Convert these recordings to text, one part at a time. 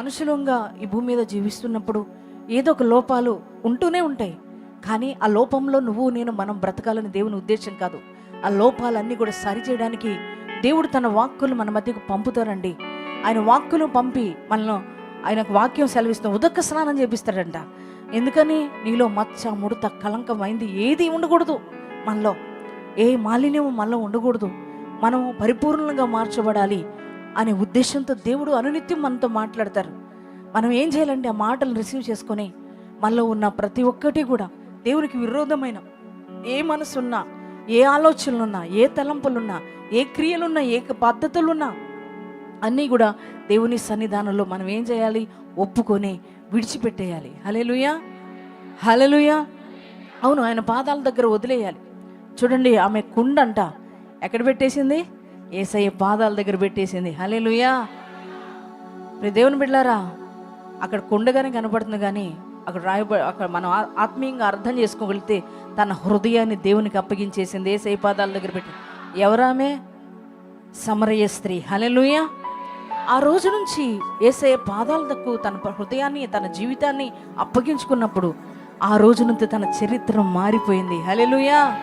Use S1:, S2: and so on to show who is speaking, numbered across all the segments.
S1: మనుషులంగా ఈ భూమి మీద జీవిస్తున్నప్పుడు ఏదో ఒక లోపాలు ఉంటూనే ఉంటాయి. కానీ ఆ లోపంలో నువ్వు నేను మనం బ్రతకాలని దేవుని ఉద్దేశం కాదు. ఆ లోపాలన్నీ కూడా సరిచేయడానికి దేవుడు తన వాక్కులు మన మధ్యకు పంపుతారండి ఆయన వాక్కులు పంపి మనల్ని ఆయనకు వాక్యం సెలవిస్తాం ఉదక స్నానం చేపిస్తాడంట. ఎందుకని? నీలో మచ్చ ముడత కలంకం అయింది ఏది ఉండకూడదు మనలో. ఏ మాలిన్యము మనలో ఉండకూడదు. మనం పరిపూర్ణంగా మార్చబడాలి. అనే ఉద్దేశంతో దేవుడు అనునిత్యం మనతో మాట్లాడతారు. మనం ఏం చేయాలంటే ఆ మాటలు రిసీవ్ చేసుకొని మనలో ఉన్న ప్రతి ఒక్కటి కూడా దేవునికి విరోధమైన ఏ మనసున్నా ఏ ఆలోచనలున్నా ఏ తలంపులున్నా ఏ క్రియలున్నా ఏ పద్ధతులున్నా అన్నీ కూడా దేవుని సన్నిధానంలో మనం ఏం చేయాలి? ఒప్పుకొని విడిచిపెట్టేయాలి. హలెలుయా హలెలుయా అవును ఆయన పాదాల దగ్గర వదిలేయాలి. చూడండి ఆమె కుండంట ఎక్కడ పెట్టేసింది? ఏసయ్య పాదాల దగ్గర పెట్టేసింది. హలెలుయా ఇప్పుడు దేవుని బిడ్డారా అక్కడ కొండగానే కనపడుతుంది కానీ అక్కడ రాయబ అక్కడ మనం ఆత్మీయంగా అర్థం చేసుకోగలిగితే తన హృదయాన్ని దేవునికి అప్పగించేసింది. ఏసై పాదాల దగ్గర పెట్టి ఎవరామె? సమరయ స్త్రీ. హలెలుయ ఆ రోజు నుంచి ఏసయ్య పాదాల దక్కు తన హృదయాన్ని తన జీవితాన్ని అప్పగించుకున్నప్పుడు ఆ రోజు నుంచి తన చరిత్ర మారిపోయింది. హలెలుయా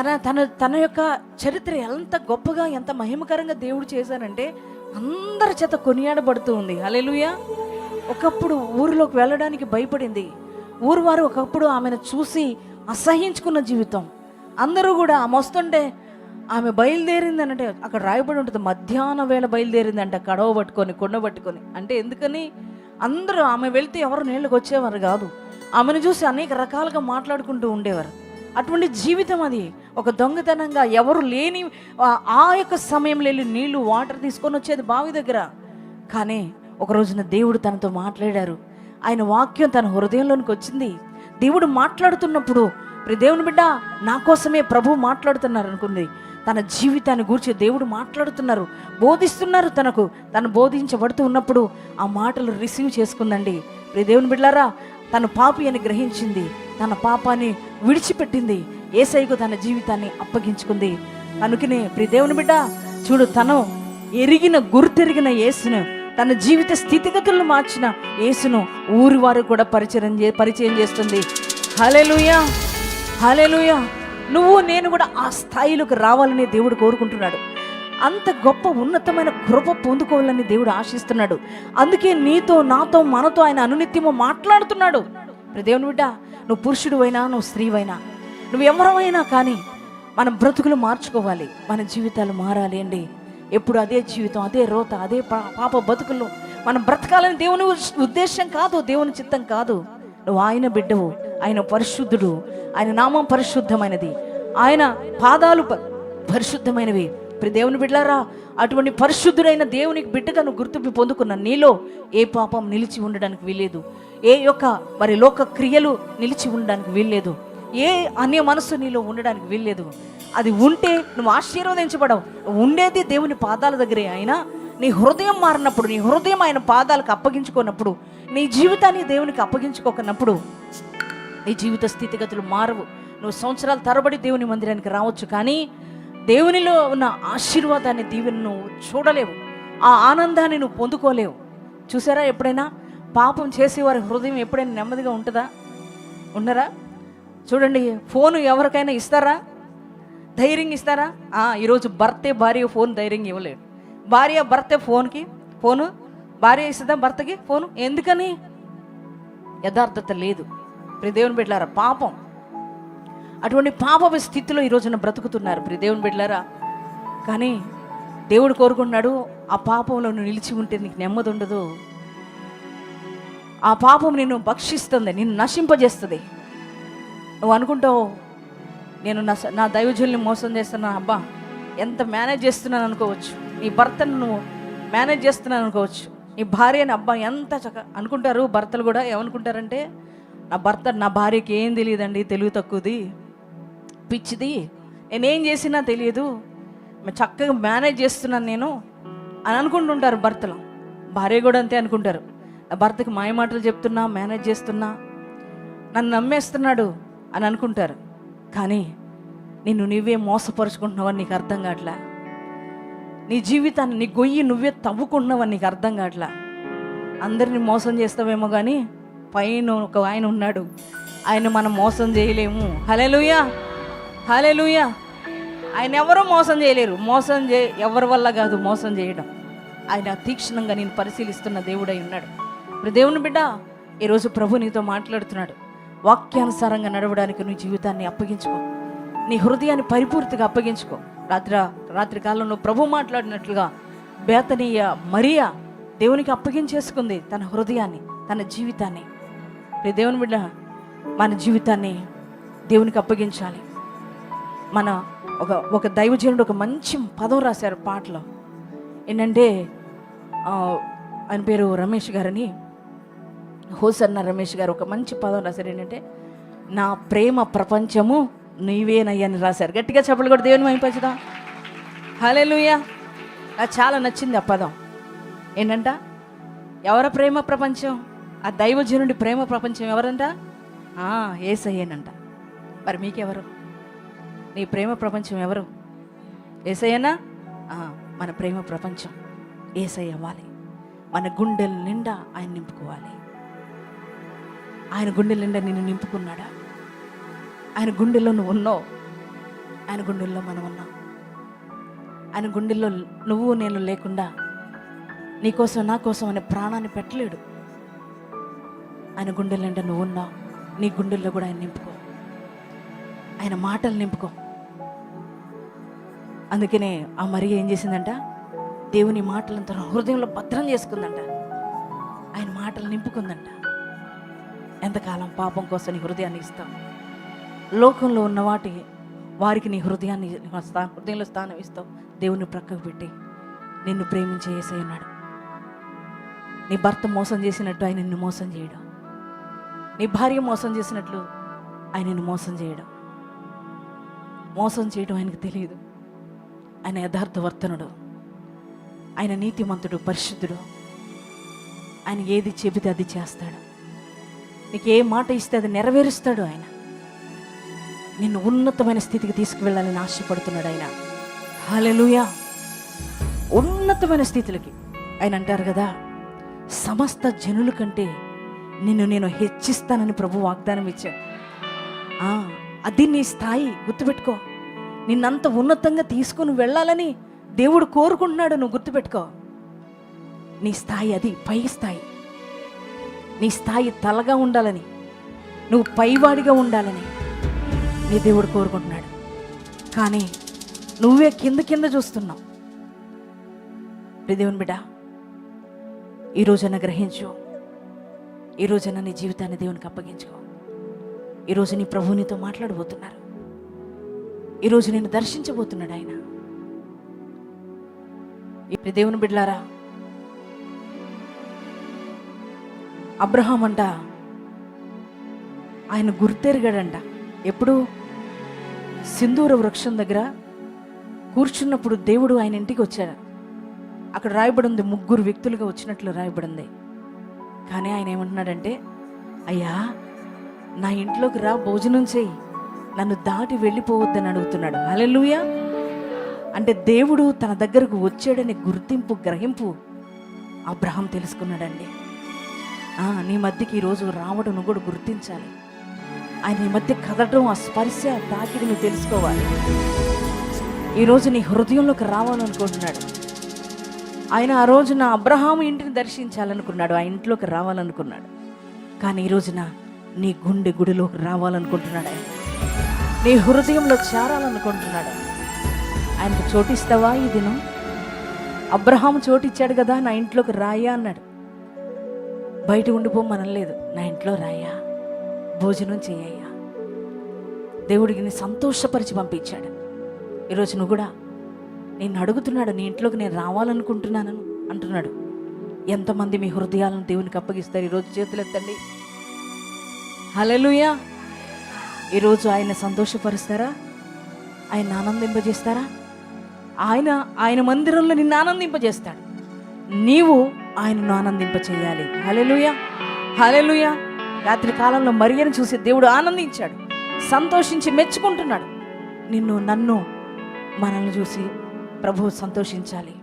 S1: తన తన తన యొక్క చరిత్ర ఎంత గొప్పగా ఎంత మహిమకరంగా దేవుడు చేశానంటే అందరి చేత కొనియాడబడుతూ ఉంది. అలెలుయ ఒకప్పుడు ఊరిలోకి వెళ్ళడానికి భయపడింది. ఊరు వారు ఒకప్పుడు ఆమెను చూసి అసహించుకున్న జీవితం. అందరూ కూడా ఆమె వస్తుంటే ఆమె బయలుదేరింది అంటే అక్కడ రాయబడి ఉంటుంది మధ్యాహ్న వేళ బయలుదేరింది అంటే కడవ పట్టుకొని కొండ పట్టుకొని. అంటే ఎందుకని? అందరూ ఆమె వెళ్తే ఎవరు నీళ్ళకి వచ్చేవారు కాదు. ఆమెను చూసి అనేక రకాలుగా మాట్లాడుకుంటూ ఉండేవారు. అటువంటి జీవితం అది. ఒక దొంగతనంగా ఎవరు లేని ఆ- యొక్క సమయంలో వెళ్ళి నీళ్ళు వాటర్ తీసుకొని వచ్చేది బావి దగ్గర. కానీ ఒక రోజున దేవుడు తనతో మాట్లాడారు. ఆయన వాక్యం తన హృదయంలోనికి వచ్చింది. దేవుడు మాట్లాడుతున్నప్పుడు ప్రియ దేవుని బిడ్డ నా కోసమే ప్రభు మాట్లాడుతున్నారు అనుకుంది. తన జీవితాన్ని గూర్చి దేవుడు మాట్లాడుతున్నారు. బోధిస్తున్నారు తనకు. తను బోధించబడుతూ ఉన్నప్పుడు ఆ మాటలు రిసీవ్ చేసుకుందండి. ప్రియ దేవుని బిడ్డారా తన పాపి అని గ్రహించింది. తన పాపాన్ని విడిచిపెట్టింది. ఏసైకు తన జీవితాన్ని అప్పగించుకుంది. అనుకునే ప్రియ దేవుని బిడ్డ చూడు తను ఎరిగిన గుర్తెరిగిన యేసును తన జీవిత స్థితిగతులను మార్చిన యేసును ఊరి వారు కూడా పరిచయం పరిచయం చేస్తుంది. హలెలుయా హలెలుయా నువ్వు నేను కూడా ఆ స్థాయిలోకి రావాలని దేవుడు కోరుకుంటున్నాడు. అంత గొప్ప ఉన్నతమైన కృప పొందుకోవాలని దేవుడు ఆశిస్తున్నాడు. అందుకే నీతో నాతో మనతో ఆయన అనునిత్యము మాట్లాడుతున్నాడు. దేవుని బిడ్డ నువ్వు పురుషుడువైనా నువ్వు స్త్రీవైనా నువ్వు ఎవరమైనా కానీ మన బ్రతుకులు మార్చుకోవాలి మన జీవితాలు మారాలి అండి. ఎప్పుడు అదే జీవితం అదే రోత అదే పా- పాప బతుకులు మనం బ్రతకాలని దేవుని ఉద్దేశం కాదు దేవుని చిత్తం కాదు. నువ్వు ఆయన బిడ్డవు ఆయన పరిశుద్ధుడు ఆయన నామం పరిశుద్ధమైనది. ఆయన పాదాలు పరిశుద్ధమైనవి. ఇప్పుడు దేవుని బిడ్డలారా అటువంటి పరిశుద్ధుడైన దేవునికి బిడ్డగా నువ్వు గుర్తింపు పొందుకున్న నీలో ఏ పాపం నిలిచి ఉండడానికి వీలేదు ఏ యొక్క మరి లోక క్రియలు నిలిచి ఉండడానికి వీల్లేదు. ఏ అన్య మనసు నీలో ఉండడానికి వీల్లేదు. అది ఉంటే నువ్వు ఆశీర్వదించబడవు. ఉండేది దేవుని పాదాల దగ్గరే అయినా నీ హృదయం మారినప్పుడు నీ హృదయం ఆయన పాదాలకు అప్పగించుకున్నప్పుడు నీ జీవితాన్ని దేవునికి అప్పగించుకోకున్నప్పుడు నీ జీవిత స్థితిగతులు మారవు. నువ్వు సంవత్సరాల తరబడి దేవుని మందిరానికి రావచ్చు కానీ దేవునిలో ఉన్న ఆశీర్వాదాన్ని దీవెని నువ్వు చూడలేవు. ఆ ఆనందాన్ని నువ్వు పొందుకోలేవు. చూసారా ఎప్పుడైనా? పాపం చేసేవారి హృదయం ఎప్పుడైనా నెమ్మదిగా ఉంటుందా? ఉండరా చూడండి ఫోను ఎవరికైనా ఇస్తారా? ధైర్యం ఇస్తారా? ఆ, ఈరోజు భర్తే భార్య ఫోన్ ధైర్యం ఇవ్వలేడు భార్య భర్తే ఫోన్కి ఫోను భార్య ఇస్తుందా భర్తకి? ఫోను ఎందుకని? యథార్థత లేదు. ప్రిదేవుని బిడ్డలారా పాపం. అటువంటి పాప స్థితిలో ఈ రోజున బ్రతుకుతున్నారు ప్రిదేవుని బిడ్డలారా. కానీ దేవుడు కోరుకుంటున్నాడు ఆ పాపంలో నువ్వు నిలిచి ఉంటే నీకు నెమ్మది ఉండదు. ఆ పాపం నిన్ను భక్షిస్తుంది నిన్ను నశింపజేస్తుంది. నువ్వు అనుకుంటావు నేను నా స- నా దైవజుల్ని మోసం చేస్తున్నా అబ్బా ఎంత మేనేజ్ చేస్తున్నాను అనుకోవచ్చు. నీ భర్తను నువ్వు మేనేజ్ చేస్తున్నాను అనుకోవచ్చు. నీ భార్యని అబ్బా ఎంత చక్క అనుకుంటారు భర్తలు కూడా ఏమనుకుంటారంటే నా భర్త నా భార్యకి ఏం తెలియదండి తెలివి తక్కువది పిచ్చిది నేనేం చేసినా తెలియదు చక్కగా మేనేజ్ చేస్తున్నాను నేను అని అనుకుంటుంటారు భర్తలు. భార్య కూడా అంతే అనుకుంటారు. భర్తకి మాయమాటలు చెప్తున్నా మేనేజ్ చేస్తున్నా నన్ను నమ్మేస్తున్నాడు అని అనుకుంటారు. కానీ నిన్ను నువ్వే మోసపరుచుకుంటున్నావని నీకు అర్థం కావట్లా? నీ జీవితాన్ని నీ గొయ్యి నువ్వే తవ్వుకుంటున్నావని నీకు అర్థం కావట్లా? అందరిని మోసం చేస్తావేమో కానీ పైన ఒక ఆయన ఉన్నాడు. ఆయన మనం మోసం చేయలేము. హలెలుయా హలెలుయా ఆయన ఎవరూ మోసం చేయలేరు. మోసం చే ఎవరి వల్ల కాదు మోసం చేయడం. ఆయన తీక్షణంగా నేను పరిశీలిస్తున్న దేవుడై ఉన్నాడు. ఇప్పుడు దేవుని బిడ్డ ఈరోజు ప్రభు నీతో మాట్లాడుతున్నాడు. వాక్యానుసారంగా నడవడానికి నీ జీవితాన్ని అప్పగించుకో. నీ హృదయాన్ని పరిపూర్తిగా అప్పగించుకో. రాత్రి రాత్రి కాలంలో ప్రభు మాట్లాడినట్లుగా బేతనీయ మరియా దేవునికి అప్పగించేసుకుంది తన హృదయాన్ని తన జీవితాన్ని. దేవుని బిడ్డ మన జీవితాన్ని దేవునికి అప్పగించాలి. మన ఒక ఒక దైవజనుడు ఒక మంచి పదం రాశారు పాటలో. ఏంటంటే ఆయన పేరు రమేష్ గారని. హోసన్న రమేష్ గారు ఒక మంచి పదం రాశారు. ఏంటంటే నా ప్రేమ ప్రపంచము నీవేనయ్యని రాశారు. గట్టిగా చెప్పలు కూడా దేవుని మైపరచుదా హలే నాకు చాలా నచ్చింది ఆ పదం. ఏంటంట? ఎవర ప్రేమ ప్రపంచం? ఆ దైవజనుడి ప్రేమ ప్రపంచం ఎవరంట? ఏసయ్యేనంట. మరి మీకెవరు? నీ ప్రేమ ప్రపంచం ఎవరు? ఏసయ్యనా? మన ప్రేమ ప్రపంచం. ఏసయ్య అవ్వాలి. మన గుండెల నిండా ఆయన నింపుకోవాలి. ఆయన గుండె నిండా నిన్ను నింపుకున్నాడా? ఆయన గుండెల్లో నువ్వు ఉన్నావు? ఆయన గుండెల్లో మనం ఉన్నాం. ఆయన గుండెల్లో నువ్వు నేను లేకుండా నీకోసం నా కోసం అనే ప్రాణాన్ని పెట్టలేడు. ఆయన గుండెల నిండా నువ్వు ఉన్నావు. నీ గుండెల్లో కూడా ఆయన నింపుకో. ఆయన మాటలు నింపుకో. అందుకనే ఆ మరి ఏం చేసిందంట? దేవుని మాటలను తన హృదయంలో భద్రం చేసుకుందంట. ఆయన మాటలు నింపుకుందంట. ఎంతకాలం పాపం కోసం నీ హృదయాన్ని ఇస్తాం లోకంలో ఉన్న వాటి వారికి నీ హృదయాన్ని స్థా- హృదయంలో స్థానం ఇస్తావు. దేవుని ప్రక్కకు పెట్టి నిన్ను ప్రేమించే ఏసై ఉన్నాడు. నీ భర్త మోసం చేసినట్టు ఆయన నిన్ను మోసం చేయడం. నీ భార్య మోసం చేసినట్లు ఆయన నిన్ను మోసం చేయడం. మోసం చేయడం ఆయనకు తెలియదు. ఆయన యథార్థవర్తనుడు. ఆయన నీతిమంతుడు పరిశుద్ధుడు. ఆయన ఏది చెబితే అది చేస్తాడు. నీకు ఏ మాట ఇస్తే అది నెరవేరుస్తాడు ఆయన. నిన్ను ఉన్నతమైన స్థితికి తీసుకువెళ్ళాలని ఆశపడుతున్నాడు ఆయన. హాలెలుయా ఉన్నతమైన స్థితులకి. ఆయన అంటారు కదా సమస్త జనుల కంటే నిన్ను నేను హెచ్చిస్తానని ప్రభు వాగ్దానం ఇచ్చాడు. ఆ, అది నీ స్థాయి గుర్తుపెట్టుకో. నిన్నంత ఉన్నతంగా తీసుకుని వెళ్ళాలని దేవుడు కోరుకుంటున్నాడు నువ్వు గుర్తుపెట్టుకో. నీ స్థాయి అది పై స్థాయి. నీ స్థాయి తలగా ఉండాలని నువ్వు పైవాడిగా ఉండాలని నీ దేవుడు కోరుకుంటున్నాడు. కానీ నువ్వే కింద కింద చూస్తున్నావు. దేవుని బిడ్డ ఈ రోజైనా గ్రహించు ఈ రోజైనా నీ జీవితాన్ని దేవునికి అప్పగించుకో. ఈరోజు నీ ప్రభు నీతో మాట్లాడబోతున్నారు. ఈరోజు నేను దర్శించబోతున్నాడు ఆయన. ఇప్పుడు దేవుని బిడ్లారా అబ్రహాం అంట ఆయన గుర్తెరిగాడంట. ఎప్పుడు? సింధూర వృక్షం దగ్గర కూర్చున్నప్పుడు దేవుడు ఆయన ఇంటికి వచ్చాడు. అక్కడ రాయబడి ఉంది ముగ్గురు వ్యక్తులుగా వచ్చినట్లు రాయబడి ఉంది కానీ ఆయన ఏమంటున్నాడంటే అయ్యా నా ఇంట్లోకి రా భోజనం చేయి. నన్ను దాటి వెళ్ళిపోవద్దని అడుగుతున్నాడు. అలెలుయా అంటే దేవుడు తన దగ్గరకు వచ్చాడనే గుర్తింపు గ్రహింపు అబ్రహం తెలుసుకున్నాడండి. నీ మధ్యకి ఈరోజు రావడం నువ్వు కూడా గుర్తించాలి. ఆయన నీ మధ్య కదలడం ఆ స్పర్శ తాకిడి నువ్వు తెలుసుకోవాలి. ఈరోజు నీ హృదయంలోకి రావాలనుకుంటున్నాడు. ఆయన ఆ రోజున అబ్రహాము ఇంటిని దర్శించాలనుకున్నాడు ఆ ఇంట్లోకి రావాలనుకున్నాడు. కానీ ఈ రోజున నీ గుండె గుడిలోకి రావాలనుకుంటున్నాడు ఆయన. నీ హృదయంలో చేరాలనుకుంటున్నాడు. ఆయనకు చోటిస్తావా ఈ దినం? అబ్రహాము చోటిచ్చాడు కదా నా ఇంట్లోకి రాయా అన్నాడు. బయట ఉండిపోమనలేదు నా ఇంట్లో రాయా భోజనం చేయయ్యా దేవుడికి నీ సంతోషపరిచి పంపించాడు. ఈరోజు నువ్వు కూడా నేను అడుగుతున్నాడు నీ ఇంట్లోకి నేను రావాలనుకుంటున్నాను అంటున్నాడు. ఎంతమంది మీ హృదయాలను దేవునికి అప్పగిస్తారు ఈరోజు చేతులు ఎత్తండి హలెలుయా ఈరోజు ఆయన సంతోషపరుస్తారా? ఆయన ఆనందింపజేస్తారా? ఆయన ఆయన మందిరంలో నిన్ను ఆనందింపజేస్తాడు. నీవు ఆయనను ఆనందింపచేయాలి. హలెలుయ హలెలుయ రాత్రి కాలంలో మరియను చూసి దేవుడు ఆనందించాడు. సంతోషించి మెచ్చుకుంటున్నాడు. నిన్ను నన్ను మనల్ని చూసి ప్రభువు సంతోషించాలి.